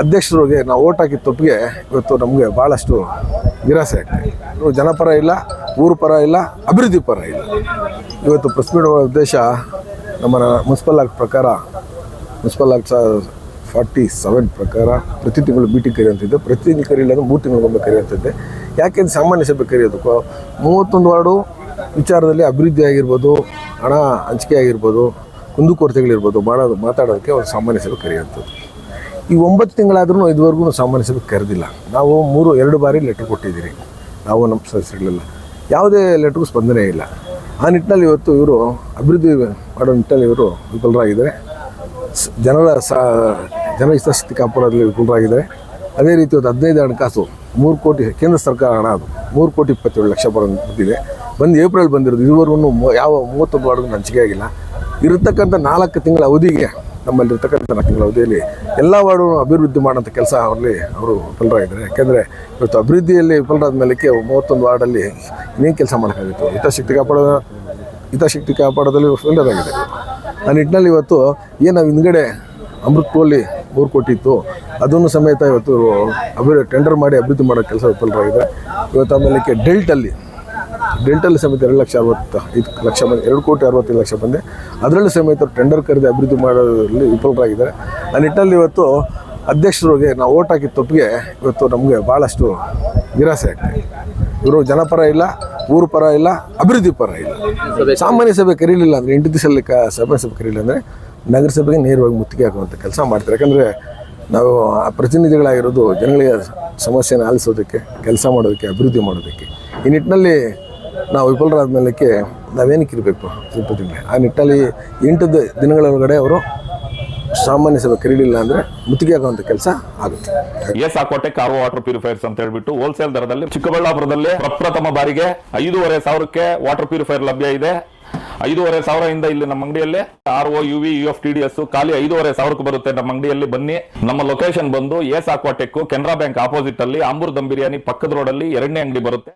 ಅಧ್ಯಕ್ಷರಿಗೆ ನಾವು ಓಟ್ ಹಾಕಿದ ತಪ್ಪಿಗೆ ಇವತ್ತು ನಮಗೆ ಭಾಳಷ್ಟು ನಿರಾಸೆ ಆಗ್ತದೆ ಜನಪರ ಇಲ್ಲ, ಊರು ಪರ ಇಲ್ಲ, ಅಭಿವೃದ್ಧಿ ಪರ ಇಲ್ಲ. ಇವತ್ತು ಪ್ರೆಸ್ ಮೀಟ್ ಉದ್ದೇಶ ನಮ್ಮ ಮುನ್ಸಿಪಲ್ ಆಕ್ಟ್ ಪ್ರಕಾರ, ಮುನ್ಸಿಪಲ್ ಆಕ್ಟ್ ಫಾರ್ಟಿ ಸೆವೆನ್ ಪ್ರಕಾರ ಪ್ರತಿ ತಿಂಗಳು ಮೀಟಿಂಗ್ ಕರೆಯುವಂತಿದ್ದೆ ಪ್ರತಿ ತಿಂಗಳು ಅಂದ್ರೆ ಮೂರು ತಿಂಗಳಿಗೊಮ್ಮೆ ಕರೆಯುವಂತಿದ್ದೆ ಯಾಕೆಂದ್ರೆ ಸಾಮಾನ್ಯ ಸಭೆ ಕರೆಯೋದಕ್ಕೂ ಮೂವತ್ತೊಂದು ವಾರ್ಡು ವಿಚಾರದಲ್ಲಿ ಅಭಿವೃದ್ಧಿ ಆಗಿರ್ಬೋದು, ಹಣ ಹಂಚಿಕೆ ಆಗಿರ್ಬೋದು ಕುಂದುಕೊರತೆಗಳಿರ್ಬೋದು ಮಾಡೋದು ಮಾತಾಡೋದಕ್ಕೆ ಒಂದು ಸಾಮಾನ್ಯ ಸಭೆ ಕರೆಯುವಂಥದ್ದು. ಈ ಒಂಬತ್ತು ತಿಂಗಳಾದ್ರೂ ಇದುವರೆಗೂ ಸಾಮಾನ್ಯ ಸಭೆ ಕರೆದಿಲ್ಲ. ನಾವು ಮೂರು, ಎರಡು ಬಾರಿ ಲೆಟ್ರ್ ಕೊಟ್ಟಿದ್ದೀರಿ. ನಾವು ನಮ್ಮ ಸದಸ್ಯರಲ್ಲ ಯಾವುದೇ ಲೆಟ್ರಿಗೂ ಸ್ಪಂದನೆ ಇಲ್ಲ. ಆ ನಿಟ್ಟಿನಲ್ಲಿ ಇವತ್ತು ಇವರು ಅಭಿವೃದ್ಧಿ ಮಾಡೋ ನಿಟ್ಟಿನಲ್ಲಿ ಇವರು ವಿಫಲರಾಗಿದ್ದಾರೆ. ಜನರ ಸಾ, ಜನ ಹಿತಾಸಕ್ತಿ ಕಾಪಾಡೋದ್ರಲ್ಲಿ ವಿಫಲರಾಗಿದ್ದಾರೆ. ಅದೇ ರೀತಿ ಒಂದು ಹದಿನೈದು ಹಣಕಾಸು, ಮೂರು ಕೋಟಿ ಕೇಂದ್ರ ಸರ್ಕಾರ ಹಣ ಅದು. ಮೂರು ಕೋಟಿ ಇಪ್ಪತ್ತೇಳು ಲಕ್ಷ ಬಂದಿದೆ. ಬಂದು ಏಪ್ರಿಲ್ ಬಂದಿರೋದು. ಇದುವರೆಗೂ ಯಾವ ಮೂವತ್ತೊಂದು ವಾರ್ಡ್ಗೂ ಹಂಚಿಕೆ ಆಗಿಲ್ಲ. ಇರತಕ್ಕಂಥ ನಾಲ್ಕು ತಿಂಗಳ ಅವಧಿಗೆ ನಮ್ಮಲ್ಲಿರ್ತಕ್ಕಂಥ ನಾಲ್ಕು ತಿಂಗಳ ಅವಧಿಯಲ್ಲಿ ಎಲ್ಲ ವಾರ್ಡು ಅಭಿವೃದ್ಧಿ ಮಾಡೋಂಥ ಕೆಲಸ ಅವರಲ್ಲಿ ಅವರು ವಿಫಲರಾಗಿದ್ದಾರೆ. ಯಾಕೆಂದರೆ ಇವತ್ತು ಅಭಿವೃದ್ಧಿಯಲ್ಲಿ ವಿಫಲರಾದ ಮೇಲೆ ಮೂವತ್ತೊಂದು ವಾರ್ಡಲ್ಲಿ ಇನ್ನೇನು ಕೆಲಸ ಮಾಡೋಕ್ಕಾಗಿತ್ತು. ಹಿತಾಶಕ್ತಿ ಕಾಪಾಡೋ, ಹಿತಾಶಕ್ತಿ ಕಾಪಾಡೋದಲ್ಲಿ ವಿಫಲರಾಗಿದೆ ಆ ನಿಟ್ಟಿನಲ್ಲಿ ಇವತ್ತು ಏನು ಹಿಂದ್ಗಡೆ ಅಮೃತ್ ಕೋಲಿ ಮೂರು ಕೊಟ್ಟಿತ್ತು, ಅದನ್ನು ಸಮೇತ ಇವತ್ತು ಅಭಿವೃದ್ಧಿ, ಟೆಂಡರ್ ಮಾಡಿ ಅಭಿವೃದ್ಧಿ ಮಾಡೋ ಕೆಲಸ ವಿಫಲರಾಗಿದೆ. ಇವತ್ತು ಆಮೇಲೆ ಡೆಲ್ಟಲ್ಲಿ ಡೆಲ್ಟಲ್ಲಿ ಸಮೇತ ಎರಡು ಲಕ್ಷ ಅರವತ್ತು, ಐದು ಲಕ್ಷ ಬಂದು, ಎರಡು ಕೋಟಿ ಅರವತ್ತೈದು ಲಕ್ಷ ಬಂದೆ. ಅದರಲ್ಲೂ ಸಮೇತ ಟೆಂಡರ್ ಕರೆದು ಅಭಿವೃದ್ಧಿ ಮಾಡೋದ್ರಲ್ಲಿ ವಿಫಲರಾಗಿದ್ದಾರೆ. ಆ ನಿಟ್ಟಿನಲ್ಲಿ ಇವತ್ತು ಅಧ್ಯಕ್ಷರಿಗೆ ನಾವು ಓಟ್ ಹಾಕಿದ ತಪ್ಪಿಗೆ ಇವತ್ತು ನಮಗೆ ಭಾಳಷ್ಟು ನಿರಾಸೆ ಆಗ್ತದೆ ಇವರು ಜನಪರ ಇಲ್ಲ, ಊರು ಪರ ಇಲ್ಲ, ಅಭಿವೃದ್ಧಿ ಪರ ಇಲ್ಲ. ಸಾಮಾನ್ಯ ಸಭೆ ಕರೀಲಿಲ್ಲ ಅಂದರೆ, ಎಂಟು ದಿವಸದಲ್ಲಿ ಕ ಸಭೆ ಸಭೆ ಕರೀಲಿಲ್ಲ ಅಂದರೆ ನಗರಸಭೆಗೆ ನೇರವಾಗಿ ಮುತ್ತಿಗೆ ಹಾಕುವಂಥ ಕೆಲಸ ಮಾಡ್ತಾರೆ. ಯಾಕಂದರೆ ನಾವು ಆ ಪ್ರತಿನಿಧಿಗಳಾಗಿರೋದು ಜನಗಳಿಗೆ ಸಮಸ್ಯೆನ ಆಲಿಸೋದಕ್ಕೆ, ಕೆಲಸ ಮಾಡೋದಕ್ಕೆ, ಅಭಿವೃದ್ಧಿ ಮಾಡೋದಕ್ಕೆ. ಈ ನಿಟ್ಟಿನಲ್ಲಿ ನಾವು ವಿಫಲರಾದ ಮೇಲಕ್ಕೆ ನಾವೇನಕ್ಕೆ ಇರಬೇಕು ತಿರುಪತಿಗೆ ಆ ನಿಟ್ಟಲ್ಲಿ ಎಂಟು ದಿನಗಳ ಒಳಗಡೆ ಅವರು ಸಾಮಾನ್ಯ ಸಭೆ ಕರೀಲಿಲ್ಲ ಅಂದರೆ ಮುತ್ತಿಗೆ ಆಗುವಂಥ ಕೆಲಸ ಆಗುತ್ತೆ. ಎಸ್ ಆಕೋಟೆ ಕಾರ್ವ ವಾಟರ್ ಪ್ಯೂರಿಫೈರ್ಸ್ ಅಂತ ಹೇಳ್ಬಿಟ್ಟು ಹೋಲ್ಸೇಲ್ ದರದಲ್ಲಿ ಚಿಕ್ಕಬಳ್ಳಾಪುರದಲ್ಲಿ ಪ್ರಪ್ರಥಮ ಬಾರಿಗೆ ಐದೂವರೆ ಸಾವಿರಕ್ಕೆ ವಾಟರ್ ಪ್ಯೂರಿಫೈರ್ ಲಭ್ಯ ಇದೆ. ಐದೂವರೆ ಸಾವಿರದಿಂದ ಇಲ್ಲಿ ನಮ್ಮ ಅಂಗಡಿಯಲ್ಲಿ R O U V U F T D S ಖಾಲಿ ಐದೂವರೆ ಸಾವಿರಕ್ಕೆ ಬರುತ್ತೆ ನಮ್ಮ ಅಂಗಡಿಯಲ್ಲಿ. ಬನ್ನಿ, ನಮ್ಮ ಲೊಕೇಶನ್ ಬಂದು S Aquatech Canara bank opposite ಅಲ್ಲಿ ಆಂಬೂರ್ ದಮ್ ಬಿರಿಯಾನಿ ಪಕ್ಕದ ರೋಡ್ ಅಲ್ಲಿ ಎರಡನೇ ಅಂಗಡಿ ಬರುತ್ತೆ.